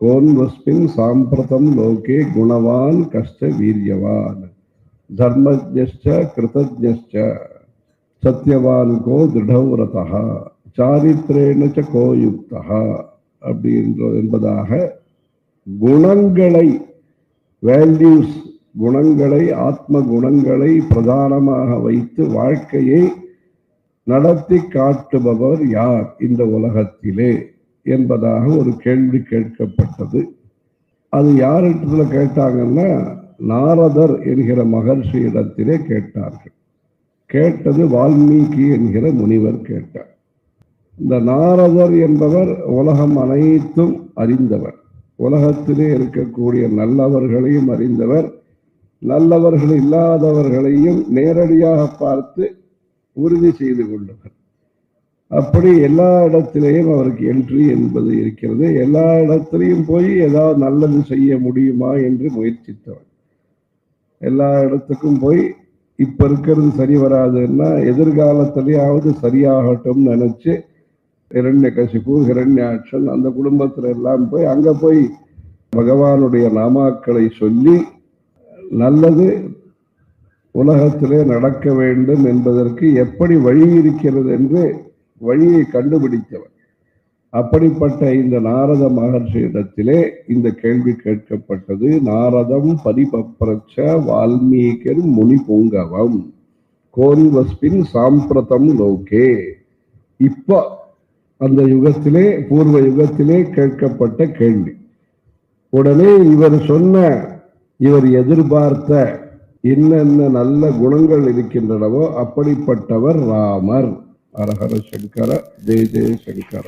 கோன்வஸ்பின் சாம்பிரதம் லோகே குணவான் கஷ்ட வீரியவான். தர்மஜ்ஞ கிருதஜ்ஞ சத்தியவான் கோ திருடவிரதா சாரித்திரேணச்ச ச கோயுக்தா அப்படின்ற என்பதாக குணங்களை வேல்யூஸ் குணங்களை ஆத்ம குணங்களை பிரதானமாக வைத்து வாழ்க்கையை நடத்தி காட்டுபவர் யார் இந்த உலகத்திலே? என்பதாக ஒரு கேள்வி கேட்கப்பட்டது. அது யாரிடத்துல கேட்டாங்கன்னா நாரதர் என்கிற மகர்ஷியிடத்திலே கேட்டார்கள். கேட்டது வால்மீகி என்கிற முனிவர் கேட்டார். இந்த நாரதர் என்பவர் உலகம் அனைத்தும் அறிந்தவர். உலகத்திலே இருக்கக்கூடிய நல்லவர்களையும் அறிந்தவர். நல்லவர்கள் இல்லாதவர்களையும் நேரடியாக பார்த்து உறுதி செய்து கொண்டவர். அப்படி எல்லா இடத்திலையும் அவருக்கு என்ட்ரி என்பது இருக்கிறது. எல்லா இடத்திலையும் போய் ஏதாவது நல்லது செய்ய முடியுமா என்று முயற்சித்தவர் எல்லா இடத்துக்கும் போய் இப்ப இருக்கிறது சரி வராதுன்னா எதிர்காலத்திலேயாவது சரியாகட்டும் நினைச்சு இரண்ய கசிப்பு ஹிரண்யாட்சன் அந்த குடும்பத்துல எல்லாம் போய் அங்க போய் பகவானுடைய நாமாக்களை சொல்லி நல்லது உலகத்திலே நடக்க வேண்டும் என்பதற்கு எப்படி வழி இருக்கிறது என்று வழியை கண்டுபிடித்தவர் அப்படிப்பட்ட இந்த நாரத மகர்ஷியிடத்திலே இந்த கேள்வி கேட்கப்பட்டது நாரதம் பரிபப்ரச்ச வால்மீகர் முனி பூங்கவம் கோரிவஸ்பின் சாம்பிரதம் லோகே. இப்போ அந்த யுகத்திலே பூர்வ யுகத்திலே கேட்கப்பட்ட கேள்வி. உடனே இவர் சொன்ன இவர் எதிர்பார்த்த என்னென்ன நல்ல குணங்கள் இருக்கின்றனவோ அப்படிப்பட்டவர் ராமர். హర హర శంకర జయ జయ శంకర.